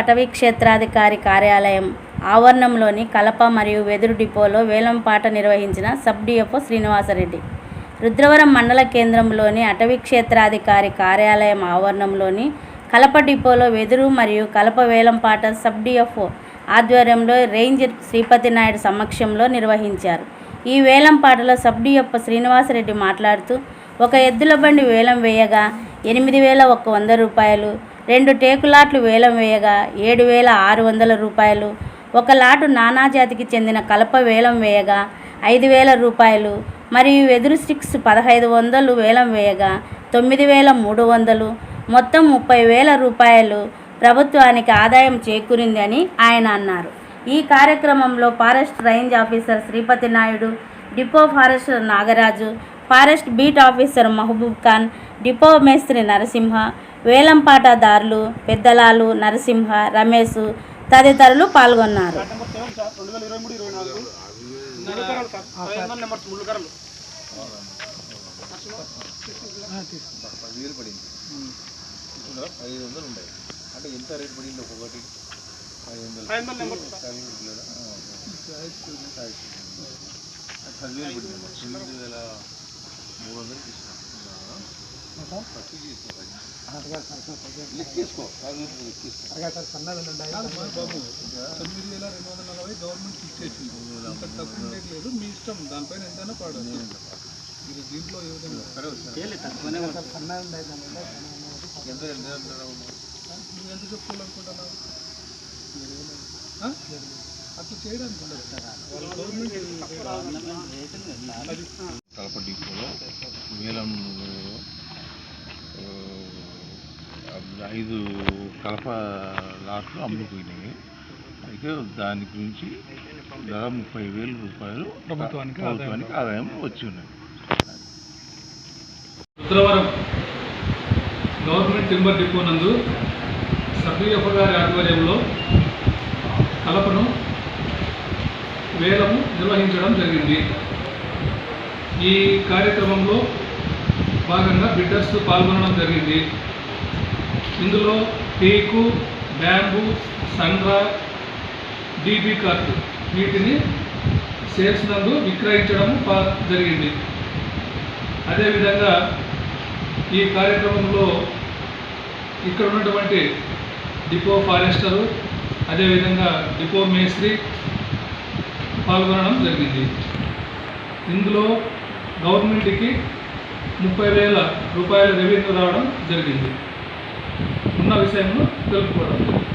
అటవీ క్షేత్రాధికారి కార్యాలయం ఆవరణంలోని కలప మరియు వెదురు డిపోలో వేలంపాట నిర్వహించిన సబ్ డిఎఫ్ఓ శ్రీనివాసరెడ్డి. రుద్రవరం మండల కేంద్రంలోని అటవీ క్షేత్రాధికారి కార్యాలయం ఆవరణంలోని కలప డిపోలో వెదురు మరియు కలప వేలంపాట సబ్ డిఎఫ్ఓ ఆధ్వర్యంలో రేంజర్ శ్రీపతి నాయుడు సమక్షంలో నిర్వహించారు. ఈ వేలంపాటలో సబ్ డిఎఫ్ఓ శ్రీనివాసరెడ్డి మాట్లాడుతూ ఒక ఎద్దుల బండి వేలం వేయగా ఎనిమిది వేల ఒక్క వంద రూపాయలు రెండు టేకులాట్లు వేలం వేయగా ఏడు వేల ఆరు వందల రూపాయలు ఒక లాటు నానాజాతికి చెందిన కలప వేలం వేయగా ఐదు వేల రూపాయలు మరియు వెదురు స్టిక్స్ పదహైదు వందలు వేలం వేయగా తొమ్మిది వేల మూడు వందలు మొత్తం ముప్పై వేల రూపాయలు ప్రభుత్వానికి ఆదాయం చేకూరింది అని ఆయన అన్నారు. ఈ కార్యక్రమంలో forest range officer Sripathi Naidu depot forest Nagaraju forest beat officer Mahaboob Khan depot మేస్త్రి నరసింహ వేలంపాటదారులు పెద్దలాలు నరసింహ రమేష్ తదితరులు పాల్గొన్నారు మూడు వందలు అంటే ఎంత రేట్ పడింది ఒక్కొక్కటి పదివేలు పడింది మూడు వందలు లెక్కేసుకో లెక్కేసుకో తొమ్మిది వేల రెండు వందల నలభై గవర్నమెంట్ ఇచ్చేసింది అంత తక్కువ ఉండేది లేదు మీ ఇష్టం దానిపైన ఎంతైనా పాడదు మీరు దీంట్లో ఏ విధంగా నువ్వు ఎంత చెప్పుకోవాలనుకుంటున్నావు అట్లా చేయడానికి ఉండదు గవర్నమెంట్ కలప డిపోలో వేలం ఐదు కలప లాట్లు అమ్ముకుపోయినాయి అయితే దాని గురించి దాదాపు ముప్పై వేల రూపాయలు ప్రభుత్వానికి ప్రభుత్వానికి ఆదాయం వచ్చి ఉన్నాయి రుద్రవరం గవర్నమెంట్ టింబర్ డిపో నందు సభ్యప్ప గారి ఆధ్వర్యంలో కలపను వేలము నిర్వహించడం జరిగింది. ఈ కార్యక్రమంలో భాగంగా బిడ్డర్స్ పాల్గొనడం జరిగింది. ఇందులో టేకు బ్యాంబు సండ్రా డీబీ కార్డు వీటిని సేల్స్ నందు విక్రయించడం పా- జరిగింది. అదేవిధంగా ఈ కార్యక్రమంలో ఇక్కడ ఉన్నటువంటి డిపో ఫారెస్టరు అదేవిధంగా డిపో మేస్త్రి పాల్గొనడం జరిగింది. ఇందులో గవర్నమెంట్కి ముప్పై వేల రూపాయల రెవెన్యూ రావడం జరిగింది. విషయంలో తెలుపుకోవడం.